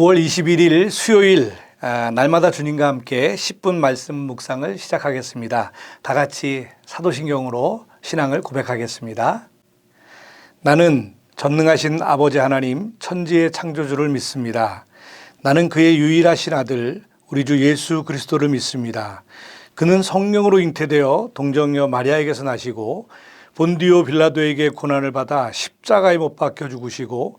9월 21일 수요일 아, 날마다 주님과 함께 10분 말씀 묵상을 시작하겠습니다. 다 같이 사도신경으로 신앙을 고백하겠습니다. 나는 전능하신 아버지 하나님 천지의 창조주를 믿습니다. 나는 그의 유일하신 아들 우리 주 예수 그리스도를 믿습니다. 그는 성령으로 잉태되어 동정녀 마리아에게서 나시고 본디오 빌라도에게 고난을 받아 십자가에 못 박혀 죽으시고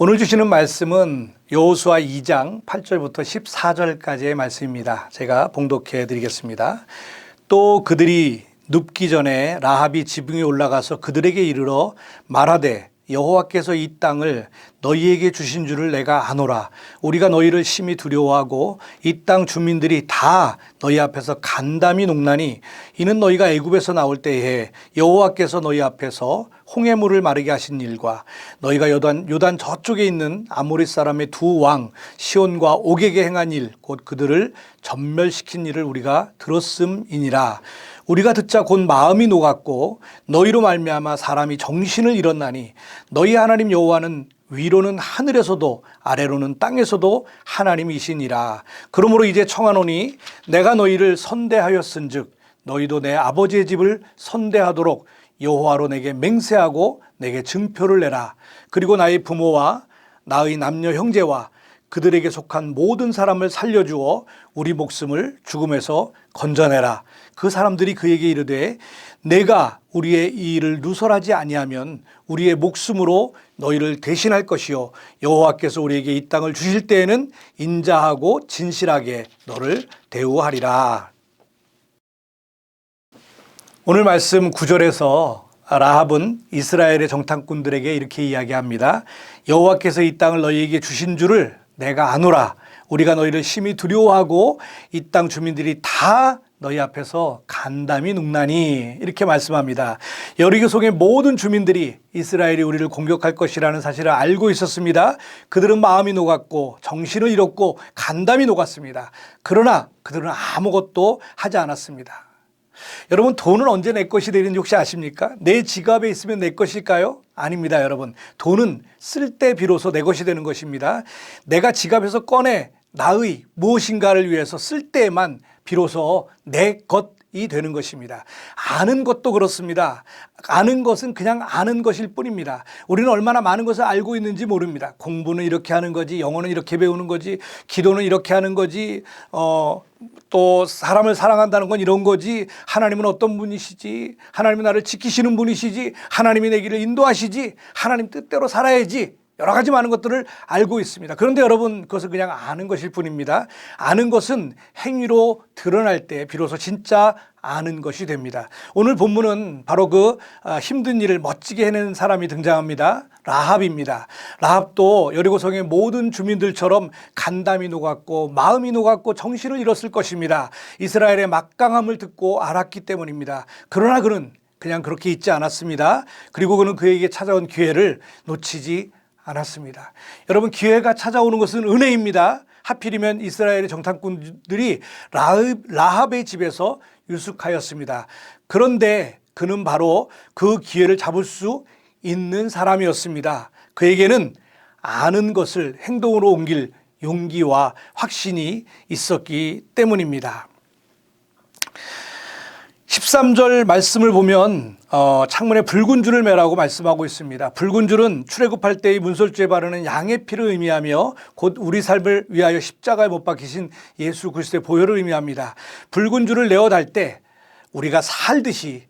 오늘 주시는 말씀은 여호수아 2장 8절부터 14절까지의 말씀입니다. 제가 봉독해 드리겠습니다. 또 그들이 눕기 전에 라합이 지붕에 올라가서 그들에게 이르러 말하되 여호와께서 이 땅을 너희에게 주신 줄을 내가 아노라. 우리가 너희를 심히 두려워하고 이 땅 주민들이 다 너희 앞에서 간담이 농나니 이는 너희가 애굽에서 나올 때에 여호와께서 너희 앞에서 홍해물을 마르게 하신 일과 너희가 요단 요단 저쪽에 있는 아모리 사람의 두 왕 시온과 옥에게 행한 일 곧 그들을 전멸시킨 일을 우리가 들었음이니라. 우리가 듣자 곧 마음이 녹았고 너희로 말미암아 사람이 정신을 잃었나니 너희 하나님 여호와는 위로는 하늘에서도 아래로는 땅에서도 하나님이시니라. 그러므로 이제 청하노니 내가 너희를 선대하였은즉 너희도 내 아버지의 집을 선대하도록 여호와로 내게 맹세하고 내게 증표를 내라. 그리고 나의 부모와 나의 남녀 형제와 그들에게 속한 모든 사람을 살려주어 우리 목숨을 죽음에서 건져내라. 그 사람들이 그에게 이르되 내가 우리의 이 일을 누설하지 아니하면 우리의 목숨으로 너희를 대신할 것이요 여호와께서 우리에게 이 땅을 주실 때에는 인자하고 진실하게 너를 대우하리라. 오늘 말씀 9절에서 라합은 이스라엘의 정탐꾼들에게 이렇게 이야기합니다. 여호와께서 이 땅을 너희에게 주신 줄을 내가 아노라. 우리가 너희를 심히 두려워하고 이 땅 주민들이 다 너희 앞에서 간담이 눅나니 이렇게 말씀합니다. 여리고 속의 모든 주민들이 이스라엘이 우리를 공격할 것이라는 사실을 알고 있었습니다. 그들은 마음이 녹았고 정신을 잃었고 간담이 녹았습니다. 그러나 그들은 아무것도 하지 않았습니다. 여러분 돈은 언제 내 것이 되는지 혹시 아십니까? 내 지갑에 있으면 내 것일까요? 아닙니다, 여러분. 돈은 쓸 때 비로소 내 것이 되는 것입니다. 내가 지갑에서 꺼내 나의 무엇인가를 위해서 쓸 때만 비로소 내 것 이 되는 것입니다. 아는 것도 그렇습니다. 아는 것은 그냥 아는 것일 뿐입니다. 우리는 얼마나 많은 것을 알고 있는지 모릅니다. 공부는 이렇게 하는 거지, 영어는 이렇게 배우는 거지, 기도는 이렇게 하는 거지, 어, 또 사람을 사랑한다는 건 이런 거지, 하나님은 어떤 분이시지, 하나님은 나를 지키시는 분이시지, 하나님이 내 길을 인도하시지, 하나님 뜻대로 살아야지, 여러 가지 많은 것들을 알고 있습니다. 그런데 여러분 그것은 그냥 아는 것일 뿐입니다. 아는 것은 행위로 드러날 때 비로소 진짜 아는 것이 됩니다. 오늘 본문은 바로 그 아, 힘든 일을 멋지게 해낸 사람이 등장합니다. 라합입니다. 라합도 여리고성의 모든 주민들처럼 간담이 녹았고 마음이 녹았고 정신을 잃었을 것입니다. 이스라엘의 막강함을 듣고 알았기 때문입니다. 그러나 그는 그냥 그렇게 있지 않았습니다. 그리고 그는 그에게 찾아온 기회를 놓치지 않았습니다. 여러분 기회가 찾아오는 것은 은혜입니다. 하필이면 이스라엘의 정탐꾼들이 라합, 라합 의 집에서 유숙하였습니다. 그런데 그는 바로 그 기회를 잡을 수 있는 사람이었습니다. 그에게는 아는 것을 행동으로 옮길 용기와 확신이 있었기 때문입니다. 13절 말씀을 보면 어, 창문에 붉은 줄을 매라고 말씀하고 있습니다. 붉은 줄은 출애굽할 때의 문설주에 바르는 양의 피를 의미하며 곧 우리 삶을 위하여 십자가에 못 박히신 예수 그리스도의 보혈을 의미합니다. 붉은 줄을 내어 달 때 우리가 살듯이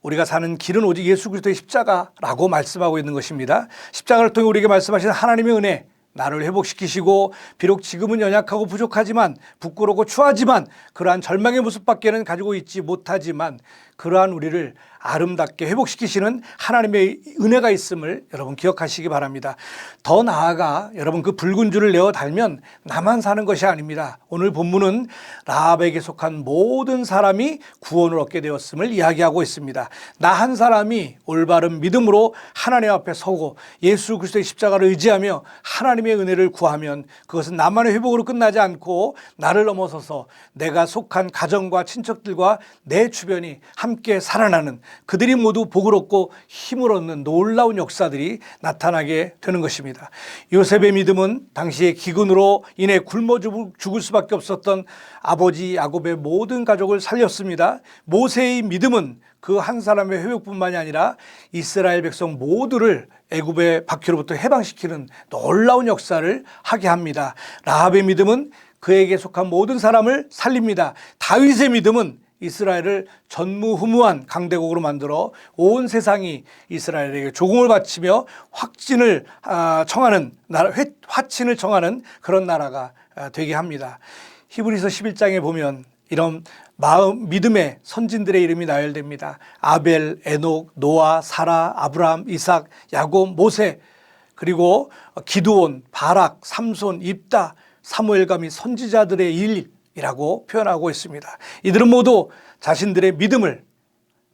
우리가 사는 길은 오직 예수 그리스도의 십자가라고 말씀하고 있는 것입니다. 십자가를 통해 우리에게 말씀하신 하나님의 은혜 나를 회복시키시고 비록 지금은 연약하고 부족하지만 부끄럽고 추하지만 그러한 절망의 모습밖에는 가지고 있지 못하지만 그러한 우리를 아름답게 회복시키시는 하나님의 은혜가 있음을 여러분 기억하시기 바랍니다. 더 나아가 여러분 그 붉은 줄을 내어 달면 나만 사는 것이 아닙니다. 오늘 본문은 라합에게 속한 모든 사람이 구원을 얻게 되었음을 이야기하고 있습니다. 나 한 사람이 올바른 믿음으로 하나님 앞에 서고 예수 그리스도의 십자가를 의지하며 하나님 의 은혜를 구하면 그것은 나만의 회복으로 끝나지 않고 나를 넘어서서 내가 속한 가정과 친척들과 내 주변이 함께 살아나는 그들이 모두 복을 얻고 힘을 얻는 놀라운 역사들이 나타나게 되는 것입니다. 요셉의 믿음은 당시의 기근으로 인해 굶어 죽을 수밖에 없었던 아버지 야곱의 모든 가족을 살렸습니다. 모세의 믿음은 그 한 사람의 회복뿐만이 아니라 이스라엘 백성 모두를 애굽의 박해로부터 해방시키는 놀라운 역사를 하게 합니다. 라합의 믿음은 그에게 속한 모든 사람을 살립니다. 다윗의 믿음은 이스라엘을 전무후무한 강대국으로 만들어 온 세상이 이스라엘에게 조공을 바치며 확진을 아, 청하는 나라, 화친을 청하는 그런 나라가 아, 되게 합니다. 히브리서 11장에 보면 이런 마음 믿음의 선진들의 이름이 나열됩니다. 아벨, 에녹, 노아, 사라, 아브라함, 이삭, 야곱, 모세 그리고 기드온, 바락, 삼손, 입다, 사무엘과 및 선지자들의 일이라고 표현하고 있습니다. 이들은 모두 자신들의 믿음을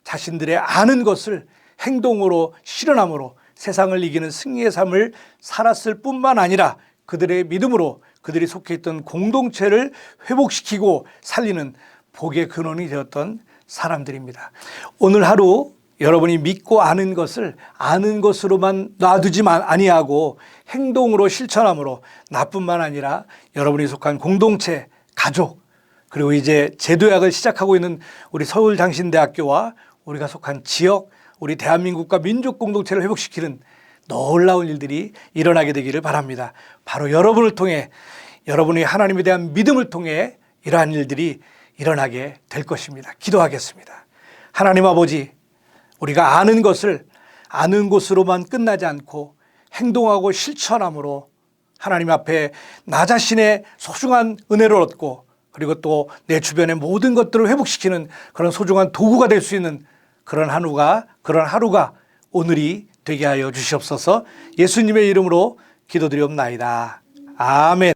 자신들의 아는 것을 행동으로 실현함으로 세상을 이기는 승리의 삶을 살았을 뿐만 아니라 그들의 믿음으로 그들이 속해 있던 공동체를 회복시키고 살리는 복의 근원이 되었던 사람들입니다. 오늘 하루 여러분이 믿고 아는 것을 아는 것으로만 놔두지만 아니하고 행동으로 실천함으로 나뿐만 아니라 여러분이 속한 공동체, 가족, 그리고 이제 제도약을 시작하고 있는 우리 서울장신대학교와 우리가 속한 지역, 우리 대한민국과 민족 공동체를 회복시키는 놀라운 일들이 일어나게 되기를 바랍니다. 바로 여러분을 통해 여러분의 하나님에 대한 믿음을 통해 이러한 일들이 일어나게 될 것입니다. 기도하겠습니다. 하나님 아버지, 우리가 아는 것을 아는 것으로만 끝나지 않고 행동하고 실천함으로 하나님 앞에 나 자신의 소중한 은혜를 얻고 그리고 또 내 주변의 모든 것들을 회복시키는 그런 소중한 도구가 될 수 있는 그런 하루가 그런 하루가 오늘이 되게 하여 주시옵소서 예수님의 이름으로 기도드리옵나이다. 아멘.